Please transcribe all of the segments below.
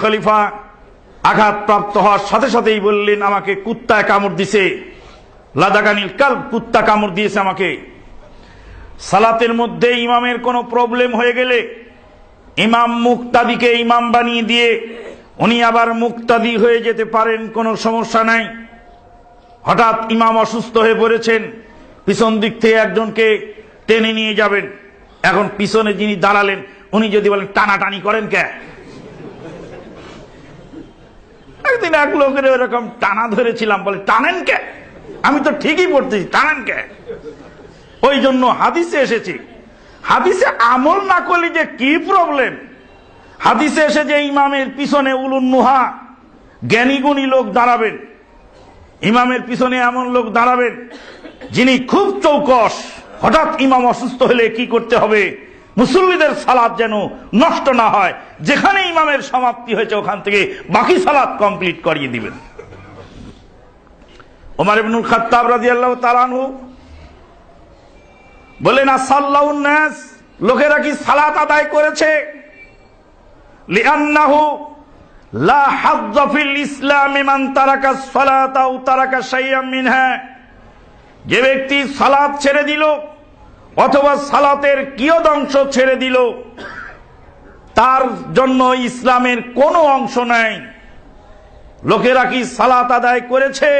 খলিফা আঘাতপ্রাপ্ত হওয়ার সাথে সাথেই বললেন, আমাকে কুত্তায় কামড় দিছে। লাদাগানিল কাল কুত্তা কামড় দিয়েছে আমাকে। সালাতের মধ্যে ইমামের কোনো প্রবলেম হয়ে গেলে ইমাম মুক্তাদিকে ইমাম বানিয়ে দিয়ে উনি আবার মুক্তাদি হয়ে যেতে পারেন, কোনো সমস্যা নাই। হঠাৎ ইমাম অসুস্থ হয়ে পড়েছেন, পিছন দিক থেকে একজনকে টেনে নিয়ে যাবেন। এখন পিছনে যিনি দাঁড়ালেন, উনি যদি বলেন, টানাটানি করেন কে? একদিন এক লোকের এরকম টানা ধরেছিলাম বলে, টানেন কে? আমি তো ঠিকই পড়তেছি টানেন কে? ওই জন্য হাদিসে এসেছি। হাদিসে আমল না করলে যে কি প্রবলেম হাদিসে এসে যে ইমামের পিছনে উলুন নুহা জ্ঞানীগুণী লোক দাঁড়াবেন। ইমামের পিছনে এমন লোক দাঁড়াবেন, যিনি খুব চৌকস। হঠাৎ ইমাম অসুস্থ হলে কি করতে হবে? মুসল্লিদের সালাদ যেন নষ্ট না হয়, যেখানে ইমামের সমাপ্তি হয়েছে ওখান থেকে বাকি সালাদ কমপ্লিট করিয়ে দিবেন। ওমর ইবনুল খাত্তাব রাদিয়াল্লাহু তাআলা আনহু বলেন, আসাল্লাউন নাস, লোকেরা কি সালাত আদায় করেছে? লিআন্নাহু লা হাজ্জা ফিল ইসলামি মান তারাকা সালাত আও তারাকা শাইয়াম মিনহা, যে ব্যক্তি সালাত ছেড়ে দিল অথবা সালাতের কিয়দংশ ছেড়ে দিল। তার জন্য ইসলামের কোনো অংশ নাই। লোকেরা কি সালাত আদায় করেছে?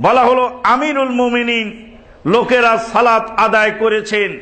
বলা হলো, আমিরুল মুমিনিন, লোকেরা সালাত আদায় করেছেন।